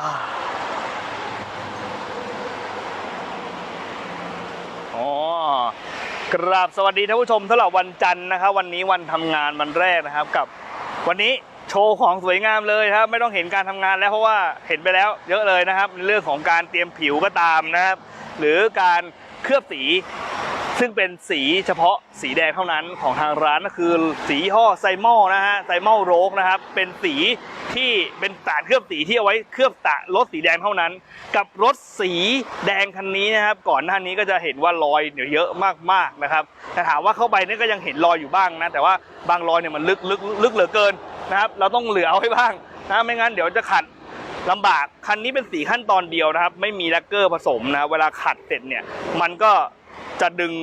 อ๋อกราบสวัสดีท่านผู้ชมสำหรับวันจันทร์นะครับ วันนี้วันทำงานวันแรกนะครับ กับวันนี้โชว์ของสวยงามเลยครับ ไม่ต้องเห็นการทำงานแล้วเพราะว่าเห็นไปแล้ว เยอะเลยนะครับในเรื่องของการเตรียมผิวก็ตามนะครับ หรือการเคลือบสี ซึ่งเป็นสีเฉพาะสีแดงเท่านั้นของทางร้านก็คือสียี่อไซมอลนะฮะไซมอลโรกนะครับ เป็นสีที่เป็นสารเคลือบสีที่เอาไว้เคลือบตะรถสีแดงเท่านั้น กับรถสีแดงคันนี้นะครับ ก่อนหน้านี้ก็จะเห็นว่ารอยเนี่ยเยอะมากๆนะครับแต่ถามว่าเข้าไปเนี่ยก็ยังเห็นรอยอยู่บ้างนะ แต่ว่าบางรอยเนี่ยมันลึกลึกลึกเหลือเกินนะครับ เราต้องเหลือเอาไว้บ้างนะไม่งั้นเดี๋ยวจะขัดลำบากคันนี้เป็นสีขั้นตอนเดียวนะครับ ไม่มีแลกเกอร์ผสมนะเวลาขัดเสร็จเนี่ยมันก็ จะดึง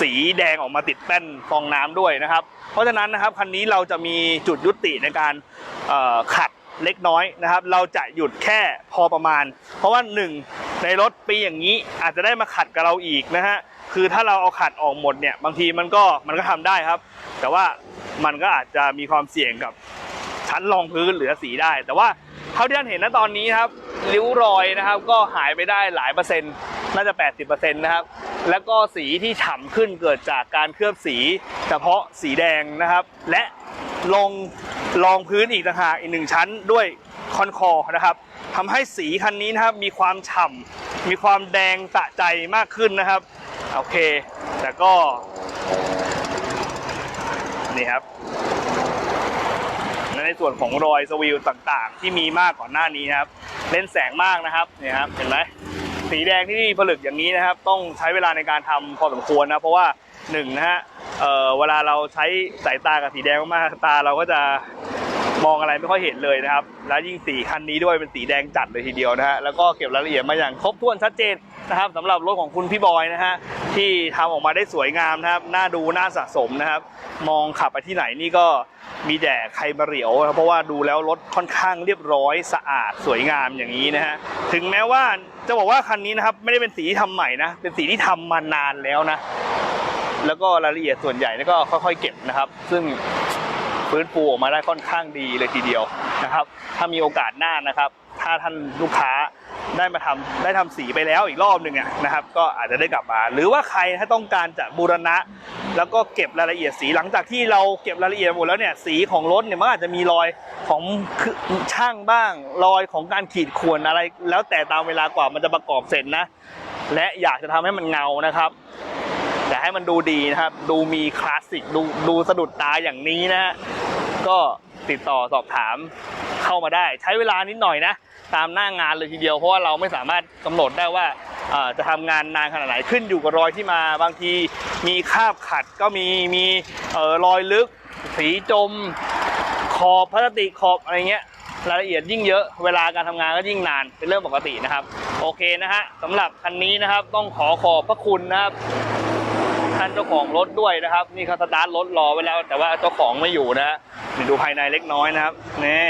สีแดงออกมาติดแป้นฟองน้ำด้วยนะครับ เพราะฉะนั้นนะครับคันนี้เราจะมีจุดยุติในการขัดเล็กน้อยนะครับ เราจะหยุดแค่พอประมาณ เพราะว่าหนึ่งในรถปีอย่างนี้อาจจะได้มาขัดกับเราอีกนะฮะคือถ้าเราเอาขัดออกหมดเนี่ยบางทีมันก็มันก็ทำได้ครับ แต่ว่ามันก็อาจจะมีความเสี่ยงกับชั้นรองพื้นเหลือสีได้ แต่ว่า เท่าที่ท่านเห็นนะตอนนี้ครับริ้วรอยนะครับ ก็หายไปได้หลายเปอร์เซ็นต์น่าจะ 80%นะครับ แล้วก็สีที่ฉ่ำขึ้นเกิดจากการเคลือบสีเฉพาะสีแดงนะครับ และลงรองพื้นอีกต่างหากอีกหนึ่งชั้นด้วยคอนคอร์นะครับทำให้สีคันนี้นะครับมีความฉ่ำมีความแดงสะใจมากขึ้นนะครับ โอเค แต่ก็ นี่ครับ ส่วนของรอยสวิลต่างๆ ที่มีมากก่อนหน้านี้นะครับ เล่นแสงมากนะครับเนี่ยครับเห็นไหมสีแดงที่ผลึกอย่างนี้นะครับ ต้องใช้เวลาในการทำพอสมควรนะเพราะว่าหนึ่งนะฮะเอ่อเวลาเราใช้สายตากับสีแดงมากตาเราก็จะมองอะไรไม่ค่อยเห็นเลยนะครับ แล้วยิ่งสีคันนี้ด้วยเป็นสีแดงจัดเลยทีเดียวนะฮะ แล้วก็เก็บรายละเอียดมาอย่างครบถ้วนชัดเจนนะครับสำหรับรถของคุณพี่บอยนะฮะที่ทำออกมาได้สวยงามนะครับ น่าดูน่าสะสมนะครับ มองขับไปที่ไหนนี่ก็ มีแต่ใครมาเหลียวนะเพราะว่าดูแล้วรถค่อนข้างเรียบร้อยสะอาดสวยงามอย่างนี้นะฮะถึงแม้ว่าจะบอกว่าคันนี้นะครับไม่ได้เป็นสีที่ทำใหม่นะเป็นสีที่ทำมานานแล้วนะ แล้วก็รายละเอียดส่วนใหญ่นี่ก็ค่อยๆเก็บนะครับ ซึ่งฟื้นฟูออกมาได้ค่อนข้างดีเลยทีเดียวนะครับ ถ้ามีโอกาสหน้านะครับ ถ้าท่านลูกค้า ได้มาทำได้ทำสีไปแล้วอีกรอบหนึ่งอะนะครับ ก็อาจจะได้กลับมา หรือว่าใครถ้าต้องการจะบูรณะ แล้วก็เก็บรายละเอียดสีหลังจากที่เราเก็บรายละเอียดหมดแล้วเนี่ยสีของรถเนี่ยมันอาจจะมีรอยของช่างบ้าง รอยของการขีดข่วนอะไร แล้วแต่ตามเวลากว่ามันจะประกอบเสร็จนะ และอยากจะทำให้มันเงานะครับแต่ให้มันดูดีนะครับ ดูมีคลาสสิก ดูดูสะดุดตาอย่างนี้นะฮะ ก็ติดต่อสอบถาม เข้ามาได้ ใช้เวลานิดหน่อยนะ ตามหน้างานเลยทีเดียวเพราะว่าเราไม่สามารถกำหนดได้ว่าจะทำงานนานขนาดไหนขึ้นอยู่กับรอยที่มาบางทีมีคาบขัดก็มีมีเอ่อรอยลึก สีจม ขอบพลาสติกขอบอะไรเงี้ยรายละเอียดยิ่งเยอะเวลาการทำงานก็ยิ่งนานเป็นเรื่องปกตินะครับ โอเคนะฮะสำหรับคันนี้นะครับต้องขอขอบพระคุณนะครับ ท่านเจ้าของรถด้วยนะครับ นี่เขาสตาร์ทรถรอไว้แล้ว แต่ว่าเจ้าของไม่อยู่นะฮะนี่ดูภายในเล็กน้อยนะครับนี่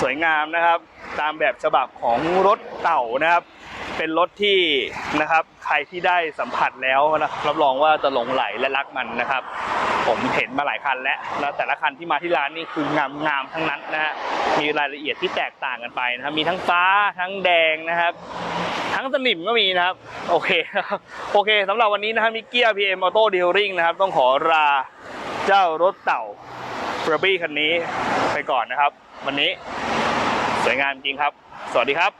สวยงามนะครับ ตามแบบฉบับของรถเต่านะครับ เป็นรถที่นะครับใครที่ได้สัมผัสแล้วนะรับรองว่าจะหลงไหลและรักมันนะครับ ผมเห็นมาหลายคันแล้วแล้วแต่ละคันที่มาที่ร้านนี่คืองามงามๆทั้งนั้นนะฮะมีรายละเอียดที่แตกต่างกันไปนะครับมีทั้งฟ้าทั้งแดงนะครับ ทั้งสนิมก็มีนะครับ โอเคโอเคสำหรับวันนี้นะครับมิเกียพีเอ็มออโต้เดีลริงนะครับ ต้องขอลาเจ้ารถเต่าเบรบี้คันนี้ไปก่อนนะครับ วันนี้สวยงามจริงครับ สวัสดีครับ